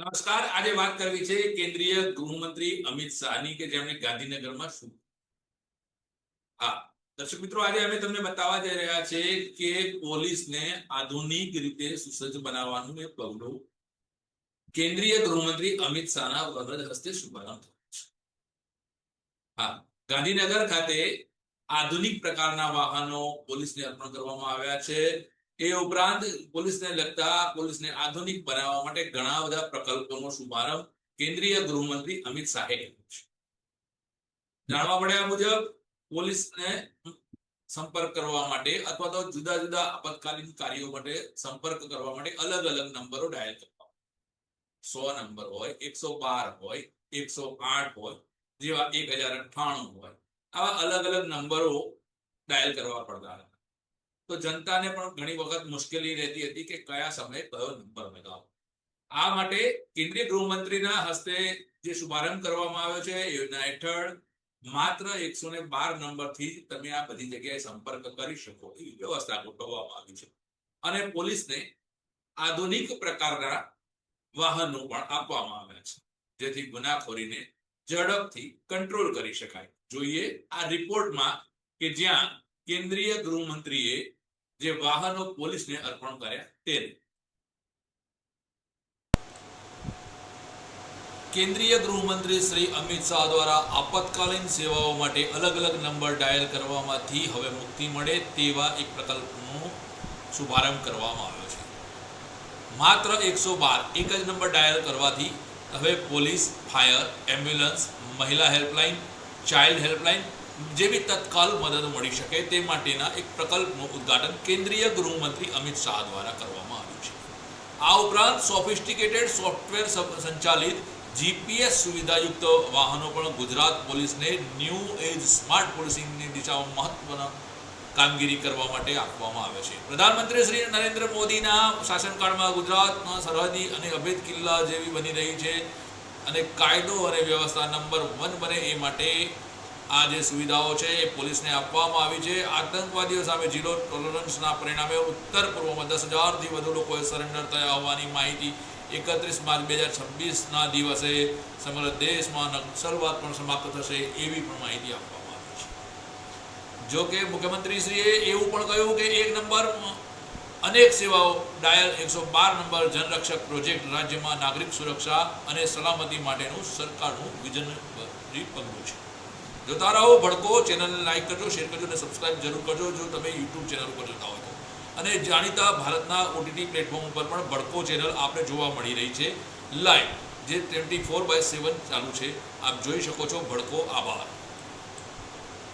નમસ્કાર. આજે વાત કરવી છે કેન્દ્રીય ગૃહમંત્રી અમિત શાહની કે જેમણે ગાંધીનગરમાં શું હા, દર્શક મિત્રો, આજે અમે તમને બતાવવા જઈ રહ્યા છે કે પોલીસને આધુનિક રીતે સુસજ્જ બનાવવાનું એક પગલું કેન્દ્રીય ગૃહમંત્રી અમિત શાહના વરદ હસ્તે શુભારંભ હા, ગાંધીનગર ખાતે આધુનિક પ્રકારના વાહનો પોલીસને અર્પણ કરવામાં આવ્યા છે. એ ઉપરાંત પોલીસને લગતા પોલીસને આધુનિક બનાવવા માટે ઘણા બધા પ્રકલ્પોનો શુભારંભ કેન્દ્રીય ગૃહમંત્રી અમિત શાહે કર્યો છે. જાણવા મળ્યા મુજબ પોલીસને સંપર્ક કરવા માટે અથવા તો જુદા જુદા આપતકાલીન કાર્યો માટે સંપર્ક કરવા માટે અલગ અલગ નંબરો ડાયલ કરવા સો નંબર હોય, એકસો બાર હોય, એકસો આઠ હોય, જેવા એક હજાર અઠ્ઠાણું હોય, આવા અલગ અલગ નંબરો ડાયલ કરવા પડતા હતા. તો જનતાને પણ ઘણી વખત મુશ્કેલી રહેતી હતી કે કયા સમયે કયો નંબર લગાવો આ માટે કેન્દ્રીય ગૃહમંત્રીના હસ્તે જે શુભારંભ કરવામાં આવ્યો છે યોજના હેઠળ માત્ર એકસો ને બાર નંબરથી તમે આ બધી જગ્યાએ સંપર્ક કરી શકો એવી વ્યવસ્થા ગોઠવવામાં આવી છે. અને પોલીસને આધુનિક પ્રકારના વાહનો પણ આપવામાં આવ્યા છે, જેથી ગુનાખોરીને ઝડપથી કંટ્રોલ કરી શકાય. જોઈએ આ રિપોર્ટમાં કે જ્યાં કેન્દ્રીય ગૃહમંત્રીએ જે વાહનો પોલીસને અર્પણ કર્યા તે કેન્દ્રીય ગૃહમંત્રી શ્રી અમિત શાહ દ્વારા આપતકાલીન સેવાઓ માટે અલગ અલગ નંબર ડાયલ કરવામાંથી હવે મુક્તિ મળે તેવા એક પ્રકલ્પનો શુભારંભ કરવામાં આવ્યો છે. માત્ર એકસો બાર, એક જ નંબર ડાયલ કરવાથી હવે પોલીસ, ફાયર, એમ્બ્યુલન્સ, મહિલા હેલ્પલાઇન, ચાઇલ્ડ હેલ્પલાઇન જેવી તત્કાલ મદદ મળી શકે તે માટેના એક પ્રકલ્પનું ઉદ્ઘાટન કેન્દ્રીય ગૃહમંત્રી અમિત શાહ દ્વારા કરવામાં આવ્યું છે. આ ઉપરાંત સોફિસ્ટિકેટેડ સોફ્ટવેર સંચાલિત જીપીએસ સુવિધાયુક્ત વાહનો પણ ગુજરાત પોલીસને ન્યૂ એજ સ્માર્ટ પોલીસિંગની દિશામાં મહત્વના કામગીરી કરવા માટે આપવામાં આવે છે. પ્રધાનમંત્રી શ્રી નરેન્દ્ર મોદીના શાસનકાળમાં ગુજરાતમાં સરહદી અને અભેદ કિલ્લા જેવી બની રહી છે અને કાયદો અને વ્યવસ્થા નંબર વન બને એ માટે આ જે સુવિધાઓ છે એ પોલીસને આપવામાં આવી છે. આતંકવાદીઓ સામે ઝીરો ટોલરન્સના પરિણામે ઉત્તર પૂર્વમાં દસ હજારથી વધુ લોકોએ સરેન્ડર થયા હોવાની માહિતી એકત્રીસ માર્ચ બે હજાર છવ્વીસના દિવસે સમગ્ર દેશમાં નક્સલવાદ પણ સમાપ્ત થશે એવી પણ માહિતી આપવામાં આવી છે. જો કે મુખ્યમંત્રીશ્રીએ એવું પણ કહ્યું કે એક નંબર અનેક સેવાઓ ડાયલ એકસો બાર નંબર જનરક્ષક પ્રોજેક્ટ રાજ્યમાં નાગરિક સુરક્ષા અને સલામતી માટેનું સરકારનું વિઝનરી પગલું છે. જોતા રહો, ભડકો ચેનલને લાઈક કરજો શેર કરજો અને સબસ્ક્રાઇબ જરૂર કરજો, જો તમે યુટ્યુબ ચેનલ ઉપર જોતા હોય તો. અને જાણીતા ભારતના ઓટીટી પ્લેટફોર્મ ઉપર પણ ભડકો ચેનલ આપણે જોવા મળી રહી છે. લાઈવ જે ટ્વેન્ટી ફોર બાય સેવન ચાલુ છે. આપ જોઈ શકો છો ભડકો આભાર.